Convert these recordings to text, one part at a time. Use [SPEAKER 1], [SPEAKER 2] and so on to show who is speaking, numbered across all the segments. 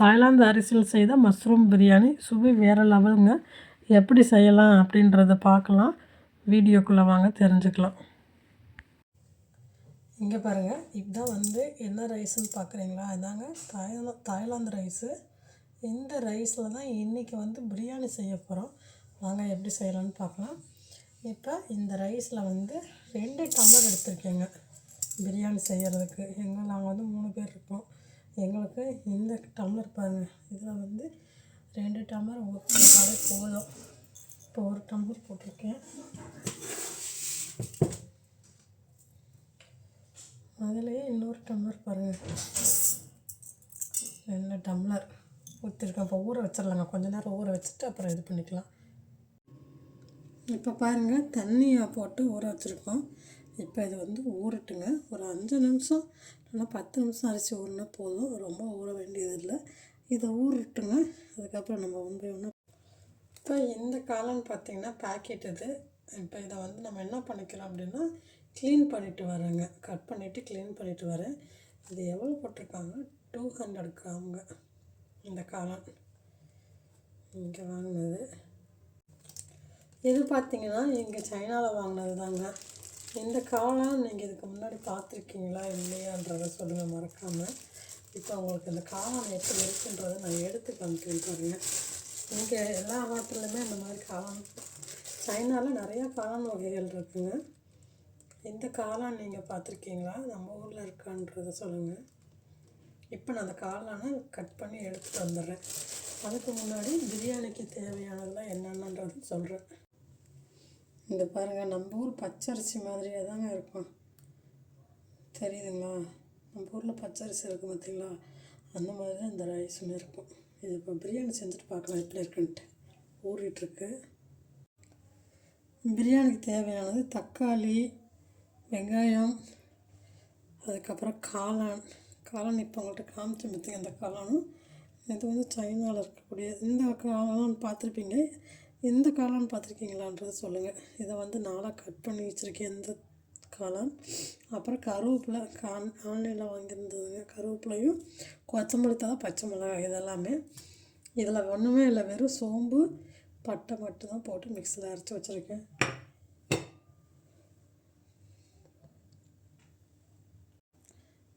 [SPEAKER 1] Thailand அரிசியில் செய்த mushroom biryani சுவை வேறு லெவலுங்க. எப்படி செய்யலாம் அப்படின்றத பார்க்கலாம். வீடியோக்குள்ளே வாங்க தெரிஞ்சுக்கலாம். இங்கே பாருங்கள் இதுதான் வந்து என்ன ரைஸ்ன்னு பார்க்குறீங்களா இதாங்க தாய்லா தாய்லாந்து ரைஸு. இந்த ரைஸில் தான் இன்றைக்கி வந்து பிரியாணி செய்ய போகிறோம் வாங்க எப்படி செய்யலாம்னு பார்க்கலாம். இப்போ இந்த ரைஸில் வந்து ரெண்டு டம்ளர் எடுத்திருக்கேங்க பிரியாணி செய்கிறதுக்கு எங்கள் நாங்கள் வந்து மூணு பேர் இருப்போம் எங்களுக்கு இந்த டம்ளர் பாருங்கள் இதில் வந்து ரெண்டு டம்ளர் ஊற்றினாலே போதும். இப்போ ஒரு டம்ளர் போட்டிருக்கேன். அதுலேயே இன்னொரு டம்ளர் பாருங்கள் ரெண்டு டம்ளர் ஊற்றிருக்கேன் இப்போ ஊற வச்சிடலாங்க. கொஞ்ச நேரம் ஊற வச்சுட்டு அப்புறம் இது பண்ணிக்கலாம். இப்போ பாருங்கள் தண்ணியை போட்டு ஊற வச்சுருக்கோம். இப்போ இது வந்து ஊறட்டுங்க. ஒரு அஞ்சு நிமிஷம் ஆனால் பத்து நிமிஷம் அரிசி ஊறினா போதும். ரொம்ப ஊற வேண்டியது இல்லை இதை ஊறட்டுங்க. அதுக்கப்புறம் நம்ம வந்து ஒன்று இப்போ இந்த காளான் பார்த்திங்கன்னா பேக்கெட் இது. இப்போ இதை வந்து நம்ம என்ன பண்ணிக்கிறோம் அப்படின்னா க்ளீன் பண்ணிவிட்டு வரேங்க கட் பண்ணிவிட்டு க்ளீன் பண்ணிவிட்டு வரேன். இது எவ்வளோ போட்டிருக்காங்க? டூ ஹண்ட்ரட் கிராமுங்க. இந்த காளான். இங்கே வாங்கினது. இது பார்த்தீங்கன்னா இங்கே சைனாவில் வாங்கினது தாங்க இந்த காளான் நீங்கள் இதுக்கு முன்னாடி பார்த்துருக்கீங்களா இல்லையான்றதை சொல்லுங்கள் மறக்காமல் இப்போ உங்களுக்கு இந்த காளான் எப்படி இருக்குன்றதை நான் எடுத்து காமிக்கிறேன் பாருங்க. இங்கே எல்லா நாட்டிலுமே இந்த மாதிரி காளான் சைனாவில் நிறையா காளான் வகைகள் இருக்குங்க. இந்த காளான் நீங்கள் பார்த்துருக்கீங்களா? நம்ம ஊரில் இருக்கான்றதை சொல்லுங்கள் இப்போ நான் அந்த காளானை கட் பண்ணி எடுத்துகிட்டு வந்துடுறேன். அதுக்கு முன்னாடி பிரியாணிக்கு தேவையானதெல்லாம் என்னென்னன்றது சொல்கிறேன் இந்த பாருங்கள் நம்ம ஊர் பச்சரிசி மாதிரியே தாங்க இருக்கும். தெரியுதுங்களா? நம்ம ஊரில் பச்சரிசி இருக்கும் பார்த்தீங்களா அந்த மாதிரி தான் இந்த ரைஸுமே இருக்கும். இது இப்போ பிரியாணி செஞ்சுட்டு பார்க்கலாம் எப்படி இருக்குன்ட்டு. ஊறிட்டுருக்கு. பிரியாணிக்கு தேவையானது தக்காளி வெங்காயம் அதுக்கப்புறம் காளான். காளான் இப்போ உங்கள்கிட்ட காமிச்சு பார்த்தீங்க அந்த காளானும். இது வந்து சைனாவில் இருக்கக்கூடிய இந்த காளான் பார்த்துருப்பீங்க. எந்த காளான் பார்த்துருக்கீங்களான்றதை சொல்லுங்கள் இதை வந்து நாளாக கட் பண்ணி வச்சுருக்கேன் எந்த காளான்? அப்புறம் கருவேப்பிலை கான் ஆன்லைனில் வாங்கியிருந்ததுங்க. கருவேப்பிலையும் கொத்தமல்லி தான் பச்சை மிளகாய் இதெல்லாமே. இதில் ஒன்றுமே இல்லை வெறும் சோம்பு பட்டை மட்டும் தான் போட்டு மிக்சியில் அரைச்சி வச்சுருக்கேன்.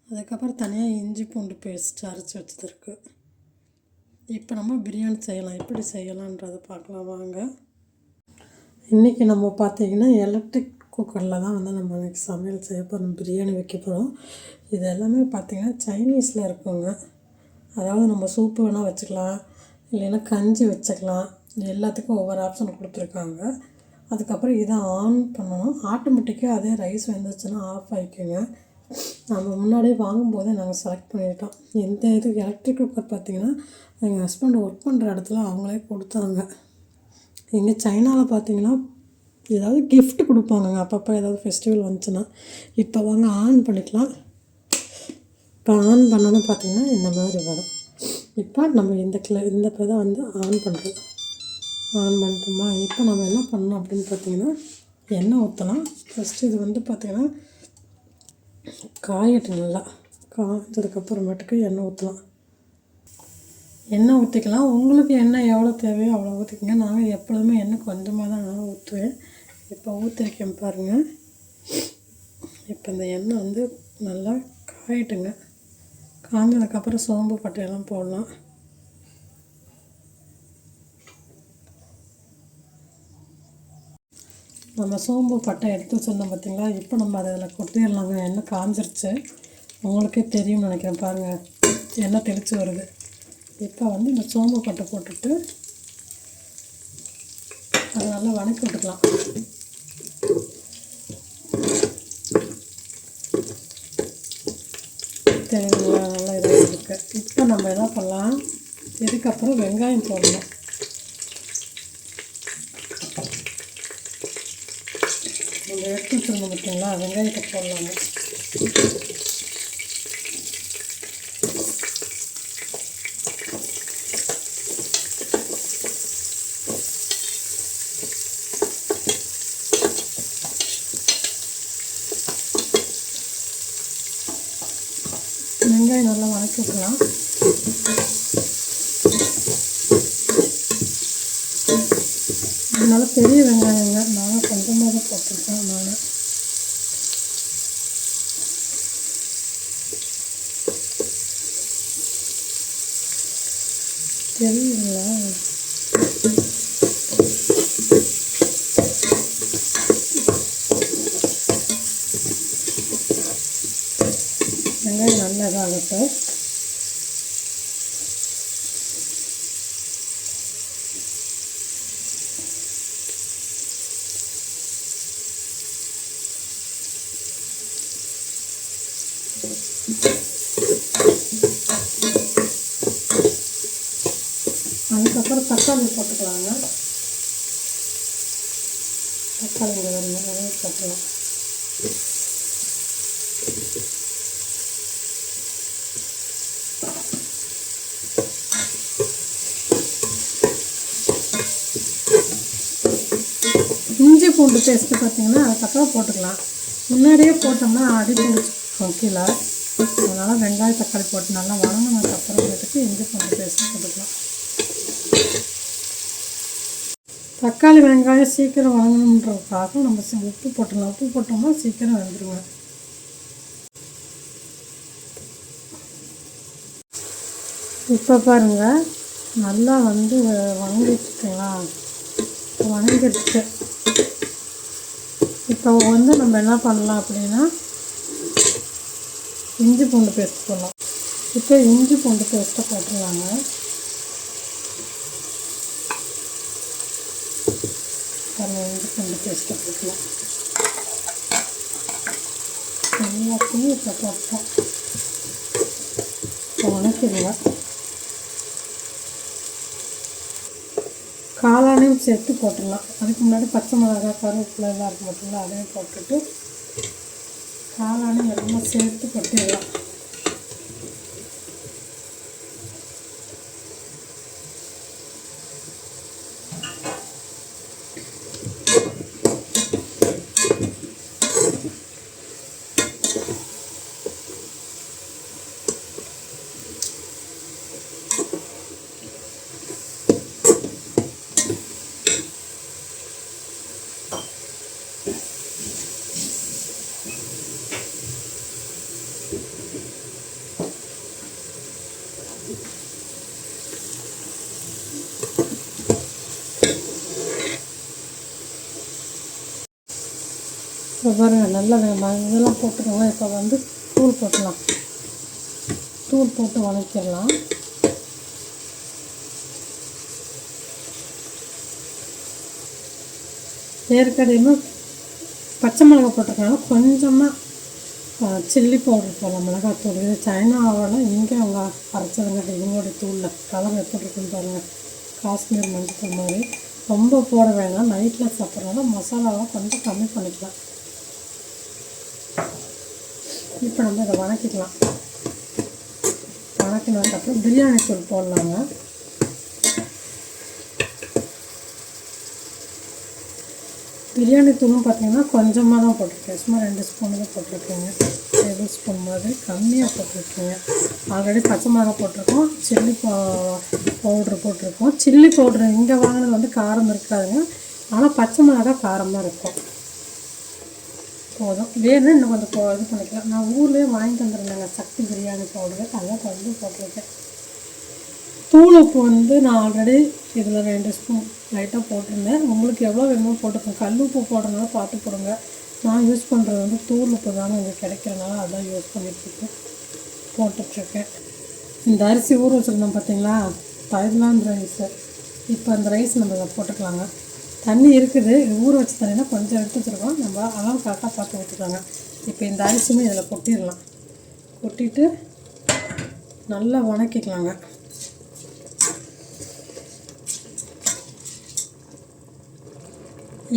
[SPEAKER 1] அதுக்கப்புறம் தனியாக இஞ்சி பூண்டு பேஸ்ட் அரைச்சி வச்சது இருக்குது இப்போ நம்ம பிரியாணி செய்யலாம். எப்படி செய்யலான்றதை பார்க்கலாம். வாங்க. இன்றைக்கி நம்ம பார்த்திங்கன்னா எலக்ட்ரிக் குக்கரில் தான் வந்து நம்ம இன்றைக்கி சமையல் செய்ய போகிறோம் பிரியாணி வைக்க போகிறோம் இது எல்லாமே பார்த்திங்கன்னா சைனீஸில் இருக்குங்க. அதாவது நம்ம சூப்பு வேணால் வச்சுக்கலாம். இல்லைன்னா கஞ்சி வச்சுக்கலாம். எல்லாத்துக்கும் ஒவ்வொரு ஆப்ஷன் கொடுத்துருக்காங்க. அதுக்கப்புறம் இதை ஆன் பண்ணணும். ஆட்டோமேட்டிக்காக அதே ரைஸ் வெந்துச்சுன்னா ஆஃப் ஆகிக்குங்க நம்ம முன்னாடியே வாங்கும்போதே நாங்கள் செலக்ட் பண்ணிட்டோம் எந்த இது எலக்ட்ரிக் குக்கர் பார்த்திங்கன்னா எங்கள் ஹஸ்பண்ட் ஒர்க் பண்ணுற இடத்துல அவங்களே கொடுத்தாங்க. இங்கே சைனாவில் பார்த்தீங்கன்னா ஏதாவது கிஃப்ட் கொடுப்பாங்கங்க. அப்பப்போ ஏதாவது ஃபெஸ்டிவல் வந்துச்சுன்னா இப்போ வாங்க ஆன் பண்ணிக்கலாம். இப்போ ஆன் பண்ணணும் பார்த்திங்கன்னா இந்த மாதிரி வரும். இப்போ நம்ம இந்த கிள இந்த தான் வந்து ஆன் பண்ணுறோம் ஆன் பண்ணிட்டோமா இப்போ நம்ம என்ன பண்ணணும் அப்படின்னு பார்த்தீங்கன்னா எண்ணெய் ஊற்றலாம் ஃபஸ்ட்டு இது வந்து பார்த்திங்கன்னா காயட்டும் நல்லா காய்ஞ்சதுக்கப்புறமேட்டுக்கு எண்ணெய் ஊற்றலாம் எண்ணெய் ஊற்றிக்கலாம் உங்களுக்கு எண்ணெய் எவ்வளோ தேவையோ அவ்வளோ ஊற்றிக்கங்க நாங்கள் எப்பொழுதுமே எண்ணெய் கொஞ்சமாக தான் நான் ஊற்றுவேன் இப்போ ஊற்றிருக்கேன் பாருங்கள் இப்போ இந்த எண்ணெய் வந்து நல்லா காயட்டுங்க. காய்ஞ்சதுக்கப்புறம் சோம்பு பட்டையெல்லாம் போடலாம். நம்ம சோம்பு பட்டை எடுத்து வச்சுருந்தோம் பார்த்தீங்களா? இப்போ நம்ம அதில் கொட்டிடலாங்க எண்ணெய் காஞ்சிருச்சு. உங்களுக்கே தெரியும்னு நினைக்கிறேன் பாருங்கள் எண்ணெய் தெளித்து வருது. இப்போ வந்து இந்த சோம்பு பட்டை போட்டுட்டு அதை நல்லா வணக்கி விட்டுக்கலாம். தெரியுங்களா நல்லா இதாக இருக்குது இப்போ நம்ம என்ன பண்ணலாம்? இதுக்கப்புறம் வெங்காயம் போடணும். நம்ம எடுத்து வச்சுருந்தோம் பார்த்தீங்களா? வெங்காயத்தை போடலாங்க வெங்காயம் நல்லா வதக்கி விட்டுலாம் பெரிய வெங்காயங்க நான் கொஞ்சமாக நான் தெரியுங்களா வெங்காயம் நல்லா இதாகட்டும் அதுக்கப்புறம் தக்காளி போட்டுக்கலாங்க. தக்காளி இங்கே வரணும் போட்டுக்கலாம் இஞ்சி பூண்டு பேஸ்ட்டு பார்த்தீங்கன்னா அதுக்கப்புறம் போட்டுக்கலாம். முன்னாடியே போட்டோம்னா அடி பிடிச்சி கீழே அதனால் வெங்காயம் தக்காளி போட்டு நல்லா வதங்கினதுக்கப்புறமேட்டுக்கு இஞ்சி பூண்டு பேஸ்ட் போட்டுக்கலாம். தக்காளி வெங்காயம் சீக்கிரம் வதங்கணுன்றதுக்காக நம்ம உப்பு போட்டுடலாம். உப்பு போட்டோம்னா சீக்கிரம் வந்துடுவேன் இப்போ பாருங்கள் நல்லா வந்து வதங்கிடுச்சுங்களா? வணங்கிடுச்சு இப்போ வந்து நம்ம என்ன பண்ணலாம் அப்படின்னா இஞ்சி பூண்டு பேஸ்ட் போடலாம் இப்போ இஞ்சி பூண்டு பேஸ்ட்டை போட்டுடலாங்க பாருங்க இஞ்சி பூண்டு பேஸ்ட்டை போட்டுக்கலாம் எல்லாத்தையும் இப்போ போட்டோம் இப்போ காளானையும் சேர்த்து போட்டுடலாம். அதுக்கு முன்னாடி பச்சை மிளகாய் கருவேப்பிலை எல்லாம் இருக்கு மட்டும்தான் அதையும் போட்டுட்டு காளானும் எல்லாம் சேர்த்து கொட்டிடலாம் இப்போ பாருங்கள் நல்லா வேகமாக இதெல்லாம் போட்டுக்கோங்க. இப்போ வந்து தூள் போட்டலாம். தூள் போட்டு வதக்கிடலாம். ஏற்கனவே பச்சை மிளகா போட்டிருக்காங்க. கொஞ்சமாக சில்லி பவுடர் போடலாம். மிளகாத்தூள். இது சைனாவில் இங்கே அவங்க அரைச்சதுங்க. இவங்களோட தூளில். கலர் எப்படி இருக்குன்னு பாருங்கள் காஷ்மீர் மஞ்சள் மாதிரி. ரொம்ப போட வேணாம். நைட்டில் சாப்பிட்றதுனால மசாலாவை கொஞ்சம் கம்மி பண்ணிக்கலாம். இப்போ நம்ம இதை வணக்கிக்கலாம். வணக்கினதுக்கப்புறம் பிரியாணி தூள் போடலாங்க. பிரியாணி தூளும் பார்த்தீங்கன்னா கொஞ்சமாக தான் போட்டிருக்கேன். சும்மா ரெண்டு ஸ்பூன் தான் போட்டிருக்கேங்க. டேபிள் ஸ்பூன் மாதிரி கம்மியாக போட்டிருக்கீங்க. ஆல்ரெடி பச்சை மிளகாய் போட்டிருக்கோம். சில்லி பவுட்ரு போட்டிருக்கோம். சில்லி பவுட்ரு இங்கே வாங்கினது வந்து காரம் இருக்காதுங்க. ஆனால் பச்சை மிளகா காரமாக இருக்கும். போதும். வேணும் இன்னும் கொஞ்சம் போ இது பண்ணிக்கலாம். நான் ஊர்லேயே வாங்கிட்டு வந்துருந்தேங்க. சக்தி பிரியாணி பவுடரு அதான் கலந்து போட்டிருக்கேன். தூள் உப்பு வந்து நான் ஆல்ரெடி இதில் ரெண்டு ஸ்பூன் லைட்டாக போட்டிருந்தேன். உங்களுக்கு எவ்வளோ வேணுமோ போட்டுக்கோங்க. கல் உப்பு போடுறதுனால பார்த்து போடுங்க. நான் யூஸ் பண்ணுறது வந்து தூள் உப்பு தானே இங்கே கிடைக்கிறனால அதான் யூஸ் பண்ணிகிட்ருக்கேன் போட்டுட்ருக்கேன். இந்த அரிசி ஊற வச்சுருந்தோம் பார்த்தீங்களா தாய்லாந்து ரைஸு இப்போ அந்த ரைஸ் நம்ம இதை போட்டுக்கலாங்க. தண்ணி இருக்குது. ஊற வச்ச தண்ணினா கொஞ்சம் எடுத்து வச்சுருக்கோம். நம்ம அளவு கரெக்டாக பார்த்து ஊற்றிக்கோங்க இப்போ இந்த அரிசியுமே இதில் கொட்டிடலாம். கொட்டிட்டு நல்லா வணக்கிக்கலாங்க.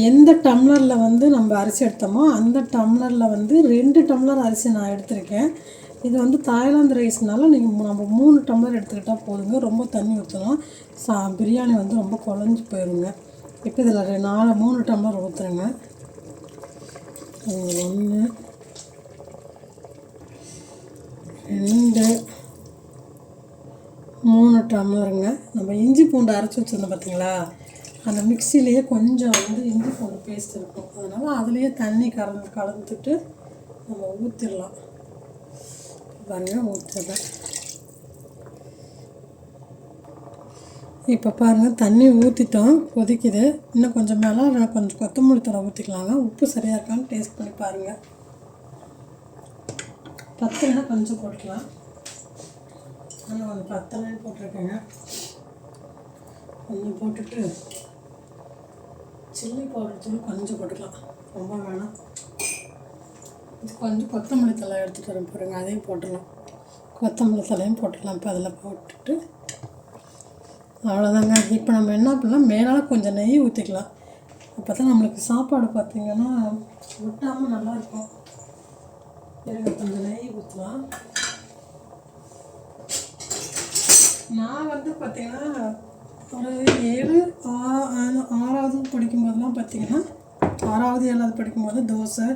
[SPEAKER 1] எந்த டம்ளரில் வந்து நம்ம அரிசி எடுத்தோமோ அந்த டம்ளரில் வந்து ரெண்டு டம்ளர் அரிசி நான் எடுத்திருக்கேன். இது வந்து தாய்லாந்து ரைஸ்னால நீங்கள் நம்ம மூணு டம்ளர் எடுத்துக்கிட்டால் போதுங்க. ரொம்ப தண்ணி ஊற்றலாம் சா பிரியாணி வந்து ரொம்ப குழஞ்சி போயிருங்க. இப்போ இதில் ரெண்டு நாலு மூணு டம்ளர் ஊற்றுறேங்க ஒன்று ரெண்டு மூணு டம்ளருங்க. நம்ம இஞ்சி பூண்டு அரைச்சி வச்சுருந்தோம் பார்த்தீங்களா? அந்த மிக்சிலேயே கொஞ்சம் வந்து இஞ்சி பூண்டு பேஸ்ட் இருக்கும். அதனால் அதுலேயே தண்ணி கலந்து கலந்துட்டு நம்ம ஊற்றிடலாம் பாருங்கள் ஊற்றுறேன் இப்போ பாருங்கள் தண்ணி ஊற்றிட்டோம் கொதிக்குது. இன்னும் கொஞ்சம் மேலே அதில் கொஞ்சம் கொத்தமல்லி தலை ஊற்றிக்கலாங்க உப்பு சரியாக இருக்கான்னு டேஸ்ட் பண்ணி பாருங்கள் பத்துனா கொஞ்சம் போட்டுக்கலாம். ஆனால் கொஞ்சம் பத்தலைன்னு போட்டிருக்கேங்க. கொஞ்சம் போட்டுட்டு சில்லி பவுடர் தூள் கொஞ்சம் போட்டுக்கலாம். ரொம்ப வேணாம். இது கொஞ்சம் கொத்தமல்லி தலை எடுத்துகிட்டு வர போகிறேங்க அதையும் போட்டுடலாம். கொத்தமல்லி தலையும் போட்டுடலாம். இப்போ அதில் போட்டுட்டு அவ்வளோதாங்க இப்போ நம்ம என்ன பண்ணலாம்? மேலால் கொஞ்சம் நெய் ஊற்றிக்கலாம் அப்போ தான் நம்மளுக்கு சாப்பாடு பார்த்திங்கன்னா விட்டாமல் நல்லாயிருக்கும் எனக்கு கொஞ்சம் நெய் ஊற்றலாம் நான் வந்து பார்த்திங்கன்னா ஒரு ஏழு ஆ- ஆ- ஆறாவது படிக்கும்போதெல்லாம் பார்த்திங்கன்னா ஆறாவது ஏழாவது படிக்கும்போது தோசை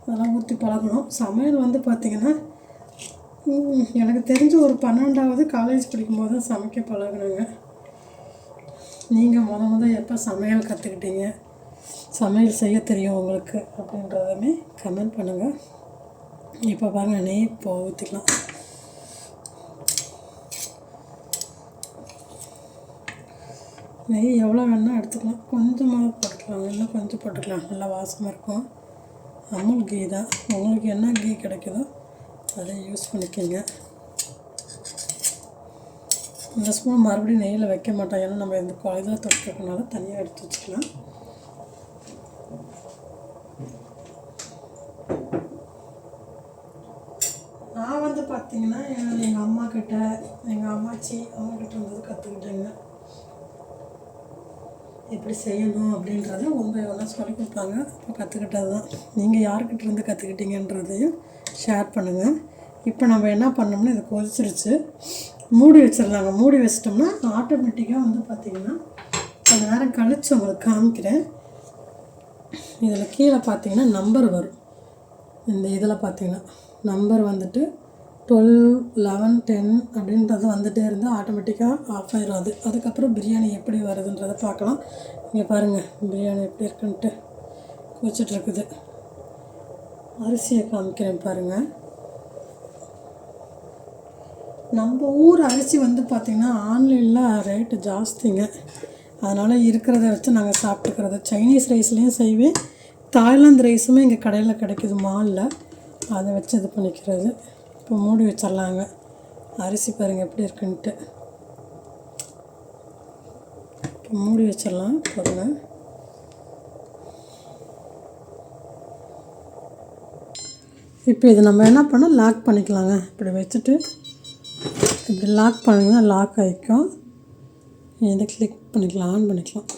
[SPEAKER 1] அதெல்லாம் ஊற்றி பழகணும். சமையல் வந்து பார்த்திங்கன்னா எனக்கு தெரிஞ்ச ஒரு பன்னெண்டாவது காலேஜ் படிக்கும்போது தான் சமைக்க பழகுனேங்க. நீங்கள் முத முத எப்போ சமையல் கற்றுக்கிட்டீங்க சமையல் செய்ய தெரியும் உங்களுக்கு அப்படின்றதுமே கமெண்ட் பண்ணுங்கள் இப்போ பாருங்கள் நெய் இப்போ ஊற்றிக்கலாம் நெய் எவ்வளோ வேணால் எடுத்துக்கலாம். கொஞ்சமாக போட்டுக்கலாம். இன்னும் கொஞ்சம் போட்டுக்கலாம். நல்லா வாசமாக இருக்கும். அமுல் கீ தான். உங்களுக்கு என்ன கீ கிடைக்குதோ அதை யூஸ் பண்ணிக்கோங்க. இந்த ஸ்பூன் மறுபடியும் நெய்யில் வைக்க மாட்டோம் ஏன்னா நம்ம இந்த இதில் தொட்டுருக்கனால தனியாக எடுத்து வச்சுக்கலாம். நான் வந்து பார்த்தீங்கன்னா எங்கள் அம்மா கிட்ட எங்கள் அம்மாச்சி அவங்க கிட்ட இருந்தது கற்றுக்கிட்டேங்க எப்படி செய்யணும் அப்படின்றத ஒன்பது ஒன்றா சொல்லி கொடுப்பாங்க அப்போ கற்றுக்கிட்டது தான் நீங்கள் யார்கிட்ட இருந்து கற்றுக்கிட்டீங்கன்றதையும் ஷேர் பண்ணுங்கள் இப்போ நம்ம என்ன பண்ணோம்னா இது கொதிச்சிருச்சு. மூடி வச்சிடலாங்க மூடி வச்சிட்டோம்னா ஆட்டோமேட்டிக்காக வந்து பார்த்திங்கன்னா கொஞ்ச நேரம் கழித்து உங்களுக்கு காமிக்கிறேன். இதில் கீழே பார்த்தீங்கன்னா நம்பர் வரும். இந்த இதில் பார்த்தீங்கன்னா நம்பர் வந்துட்டு டுவெல் லெவன் டென் அப்படின்றது வந்துகிட்டே இருந்தால் ஆட்டோமேட்டிக்காக ஆஃப் ஆயிரும் அது. அதுக்கப்புறம் பிரியாணி எப்படி வருதுன்றதை பார்க்கலாம். இங்கே பாருங்கள் பிரியாணி எப்படி இருக்குன்ட்டு கொதிச்சிட்ருக்குது அரிசியை காமிக்கிறேன் பாருங்கள் நம்ம ஊர் அரிசி வந்து பார்த்திங்கன்னா ஆன்லைனில் ரேட்டு ஜாஸ்திங்க. அதனால் இருக்கிறத வச்சு நாங்கள் சாப்பிட்டுக்கிறது. சைனீஸ் ரைஸ்லேயும் செய்வேன். தாய்லாந்து ரைஸுமே இங்கே கடையில் கிடைக்குது மாலில் அதை வச்சு இது பண்ணிக்கிறது. இப்போ மூடி வச்சிடலாங்க. அரிசி பாருங்கள் எப்படி இருக்குன்ட்டு. இப்போ மூடி வச்சிடலாம் பாருங்க. இப்போ இது நம்ம என்ன பண்ணோம்? லாக் பண்ணிக்கலாங்க. இப்படி வச்சுட்டு இப்படி லாக் பண்ணிங்கன்னா லாக் ஆகிக்கும் இதை கிளிக் பண்ணிக்கலாம் ஆன் பண்ணிக்கலாம்.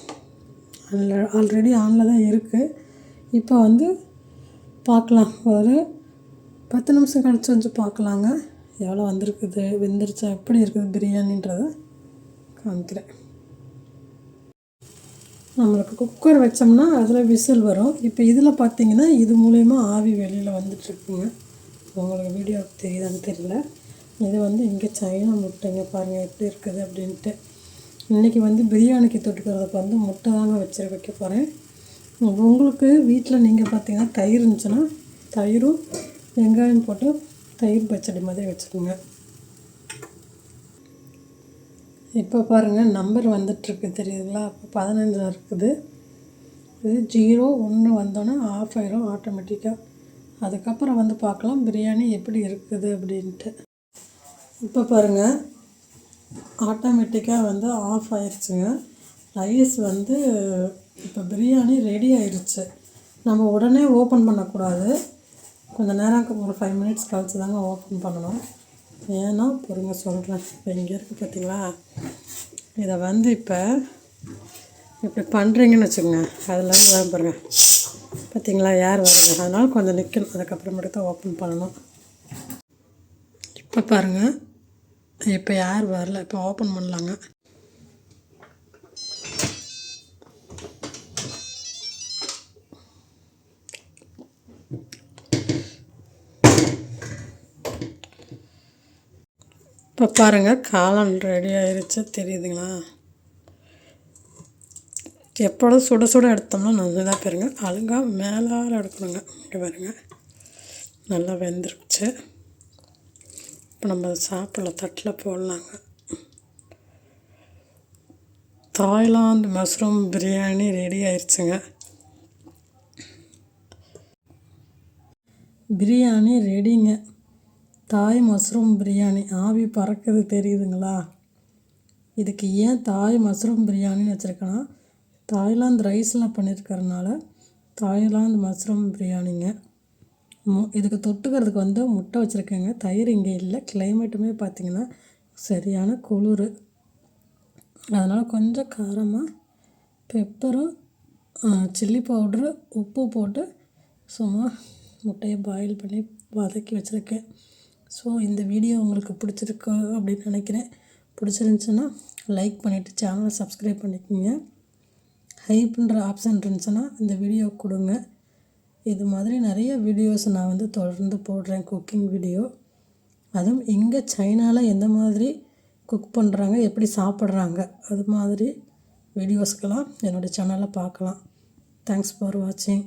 [SPEAKER 1] அதில் ஆல்ரெடி ஆனில் தான் இருக்குது இப்போ வந்து பார்க்கலாம். ஒரு பத்து நிமிஷம் கழிச்சு வந்து பார்க்கலாங்க. எவ்வளோ வந்திருக்குது வெந்துருச்சா எப்படி இருக்குது பிரியாணின்றதை காமிக்கிறேன். நம்மளுக்கு குக்கர் வச்சோம்னா அதில் விசில் வரும். இப்போ இதில் பார்த்தீங்கன்னா இது மூலயமா ஆவி வெளியில் வந்துட்டுருக்குங்க உங்களுக்கு வீடியோ தெரியுதான்னு தெரியல. இது வந்து இங்கே சைனா முட்டைங்க பாருங்கள் எப்படி இருக்குது அப்படின்ட்டு. இன்றைக்கி வந்து பிரியாணிக்கு தொட்டுக்கிறதுக்கு வந்து முட்டை தாங்க வச்சு வைக்க போகிறேன் உங்களுக்கு வீட்டில் நீங்கள் பார்த்தீங்கன்னா தயிர் இருந்துச்சுன்னா தயிரும் வெங்காயம் போட்டு தயிர் பச்சடி மாதிரி வச்சுக்கோங்க. இப்போ பாருங்கள் நம்பர் வந்துட்டுருக்கு தெரியுதுங்களா? இப்போ பதினஞ்சில் இருக்குது. இது ஜீரோ ஒன்று வந்தோன்னே ஆஃப் ஆயிரும் ஆட்டோமேட்டிக்காக அதுக்கப்புறம் வந்து பார்க்கலாம் பிரியாணி எப்படி இருக்குது அப்படின்ட்டு. இப்போ பாருங்கள் ஆட்டோமேட்டிக்காக வந்து ஆஃப் ஆயிடுச்சுங்க ரைஸ் வந்து இப்போ பிரியாணி ரெடி ஆயிடுச்சு நம்ம உடனே ஓப்பன் பண்ணக்கூடாது. கொஞ்சம் நேரம் ஒரு ஃபைவ் மினிட்ஸ் கழிச்சு தாங்க ஓப்பன் பண்ணணும். ஏன்னா பொறுங்க சொல்கிறேன் இப்போ இங்கே இருக்குது பார்த்தீங்களா இதை வந்து இப்போ இப்படி பண்ணுறீங்கன்னு வச்சுக்கோங்க. அதில் வந்து தான் பாருங்க. பார்த்தீங்களா யார் வருங்க அதனால் கொஞ்சம் நிற்கணும் அதுக்கப்புறமேட்டு தான் ஓப்பன் பண்ணணும். இப்போ பாருங்கள் இப்போ யார் வரல? இப்போ ஓப்பன் பண்ணலாங்க. இப்போ பாருங்கள் காளான் ரெடி ஆயிடுச்சு தெரியுதுங்களா? எப்பொழுதும் சுட சுட எடுத்தோம்னா நல்லதாக பாருங்கள் அழுங்காக மேலால் எடுக்கணுங்க. இங்கே பாருங்கள் நல்லா வெந்துருச்சு. இப்போ நம்ம சாப்பிட்ல தட்டில் போடலாங்க. தாய்லாந்து மஷ்ரூம் பிரியாணி ரெடி ஆயிடுச்சுங்க. பிரியாணி ரெடிங்க. தாய் மஷ்ரூம் பிரியாணி. ஆவி பறக்குது தெரியுதுங்களா? இதுக்கு ஏன் தாய் மஷ்ரூம் பிரியாணின்னு வச்சுருக்கேன்னா தாய்லாந்து ரைஸில் பண்ணியிருக்கறனால தாய்லாந்து மஷ்ரூம் பிரியாணிங்க. இதுக்கு தொட்டுக்கிறதுக்கு வந்து முட்டை வச்சுருக்கேங்க. தயிர் இங்கே இல்லை. கிளைமேட்டுமே பார்த்திங்கன்னா சரியான குளிர். அதனால் கொஞ்சம் காரமாக பெப்பரும் சில்லி பவுட்ரு உப்பு போட்டு சும்மா முட்டையை பாயில் பண்ணி வதக்கி வச்சுருக்கேன். ஸோ இந்த வீடியோ உங்களுக்கு பிடிச்சிருக்கு அப்படின்னு நினைக்கிறேன். பிடிச்சிருந்துச்சின்னா லைக் பண்ணிவிட்டு சேனலை சப்ஸ்கிரைப் பண்ணிக்கோங்க. ஹைப்புன்ற ஆப்ஷன் இருந்துச்சுன்னா இந்த வீடியோ கொடுங்க. இது மாதிரி நிறைய வீடியோஸ் நான் வந்து தொடர்ந்து போடுறேன் குக்கிங் வீடியோ அதுவும் இங்கே சைனாவில் எந்த மாதிரி குக் பண்ணுறாங்க எப்படி சாப்பிட்றாங்க அது மாதிரி வீடியோஸ்க்கெல்லாம் என்னோடய சேனலில் பார்க்கலாம். தேங்க்ஸ் ஃபார் வாட்சிங்